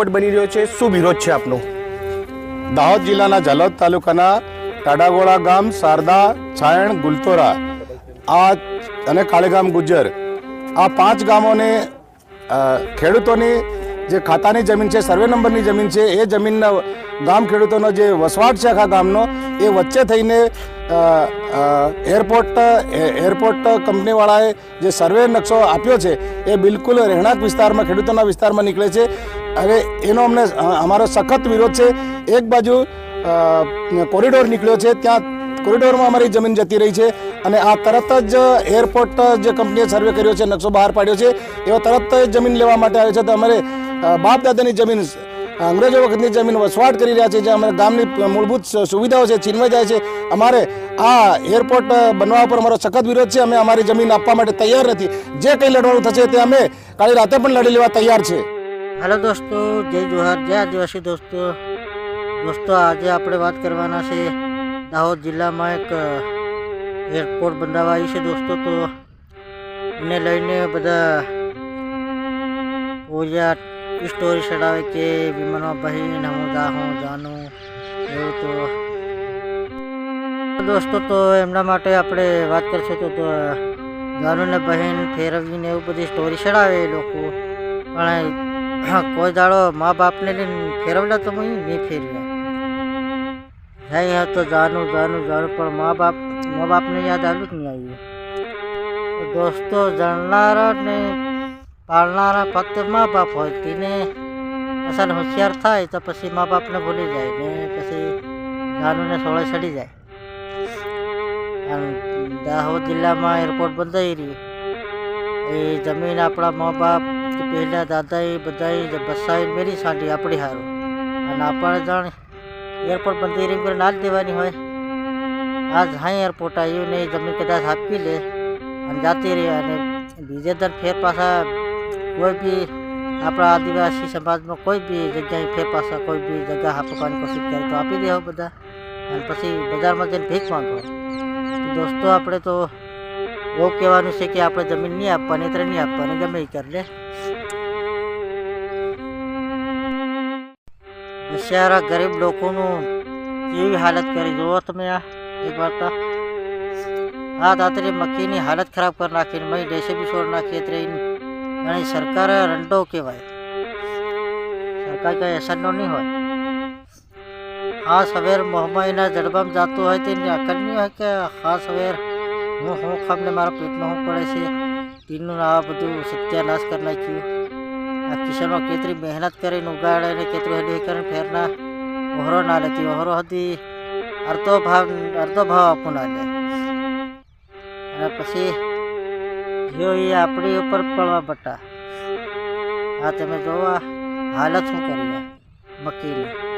Airport બની રહ્યો છે. શું વિરોધ છે આપનો? દાહોદ જિલ્લાના ઝાલોદ તાલુકાના ટાડાગોળા ગામ શારદા છાયણ, ગુલતોરા આ અને કાળેગામ, ગુજ્જર. આ પાંચ ગામોને ખેડૂતોની જે ખાતાની જમીન છે, સર્વે નંબરની જમીન છે, એ જમીનના ગામ ખેડૂતોનો જે વસવાટ છે આખા ગામનો, એ વચ્ચે થઈને એરપોર્ટ એરપોર્ટ કંપનીવાળાએ જે સર્વે નકશો આપ્યો છે, એ બિલકુલ રહેણાંક વિસ્તારમાં, ખેડૂતોના વિસ્તારમાં નીકળે છે. હવે એનો અમને અમારો સખત વિરોધ છે. એક બાજુ કોરિડોર નીકળ્યો છે, ત્યાં કોરિડોરમાં અમારી જમીન જતી રહી છે અને આ તરત જ એરપોર્ટ જે કંપનીએ સર્વે કર્યો છે, નકશો બહાર પાડ્યો છે, એવો તરત જ જમીન લેવા માટે આવે છે. તો અમારે બાપ દાદાની જમીન અંગ્રેજો વખતની જમીન વસવાટ કરી રહ્યા છે જે અમારા ગામની મૂળભૂત સુવિધાઓ છે, છીનવાઈ જાય છે. અમારે આ એરપોર્ટ બનવા પર અમારો સખત વિરોધ છે. અમે અમારી જમીન આપવા માટે તૈયાર નથી. જે કંઈ લડવાનું થશે તે અમે કાલે રાતે પણ લડી લેવા તૈયાર છે. હેલો દોસ્તો, જય જોહાર. જય આદિવાસી દોસ્તો. દોસ્તો, આજે આપણે વાત કરવાના છે દાહોદ જિલ્લામાં એક એરપોર્ટ બંધાવા આવી છે દોસ્તો. તો એને લઈને બધા પૂજા સ્ટોરી ચડાવે કે વિમાનમાં બહેન હું જાનું. એવું તો. દોસ્તો, તો એમના માટે આપણે વાત કરશું તો જાનુને બહેન ફેરવીને એવું બધી સ્ટોરી ચડાવે એ લોકો. પણ કોઈ દાડો મા બાપને લઈને ફેરવલા તો હું નહીં ફેરવ્યા. જાય હા, તો જાનું જાનું જાનું, પણ મા બાપ, મા બાપને યાદ આવ્યું જ નહીં આવ્યું. દોસ્તો જાણનારા ને પાળનારા ફક્ત મા બાપ હોય તેને અસલ હોશિયાર થાય તો પછી મા બાપને ભૂલી જાય ને પછી જાનુને સોળે ચડી જાય. અને દાહોદ જિલ્લામાં એરપોર્ટ બંધાઈ રહ્યું. એ જમીન આપણા મા બાપ પહેલાં દાદાએ બધાએ બસાવીને મેરી સાંડી આપણી હારું. અને આપણે જાણ એરપોર્ટ બંધાઈ રહી કરીને ના દેવાની હોય. આજ હા એરપોર્ટ આવ્યું ને જમીન કદાચ આપી લે. અને જાતી રહી અને બીજે દર ફેર પાછા કોઈ બી આપણા આદિવાસી સમાજમાં કોઈ બી જગ્યાએ ફેર પાછા કોઈ બી જગ્યા આપવાની કોશિશ કરે તો આપી દેવો બધા અને પછી બજારમાં જઈને ભીખ માંગો તો દોસ્તો આપણે તો એવું કહેવાનું છે કે આપણે જમીન નહીં આપવાની એટલે નહીં આપવાની ગમે એ કરી લે બિચારા ગરીબ લોકોનું કેવી હાલત કરી જુઓ તમે આ એક વાર તો આ તાતરી મક્કીની હાલત ખરાબ કરી નાખીને મય દેશે બી છોડ નાખી એટલે અને સરકાર રંડો કહેવાય. સરકાર કઈ અસરનો નહીં હોય. આ સવેર મોહમ્મદના જડબામાં જતું હોય તેની અકલ નહીં હોય કે હા સવેર હું હું ખામને મારા પેટમાં હું પડે છે. તેનું આ બધું સત્યાનાશ કરી નાખ્યું. આ કિશનો કેટલી મહેનત કરીને ઉગાડે ને કેટલી હેડી કરીને ફેરના ઓહરો ના લેતી ઓહરો હતી અડધો ભાવ અડધો ભાવ આપવું ના લે. અને પછી જો એ આપણી ઉપર પડવા બટા. આ તમે જોવા હાલત શું કરી આ? મક્કીની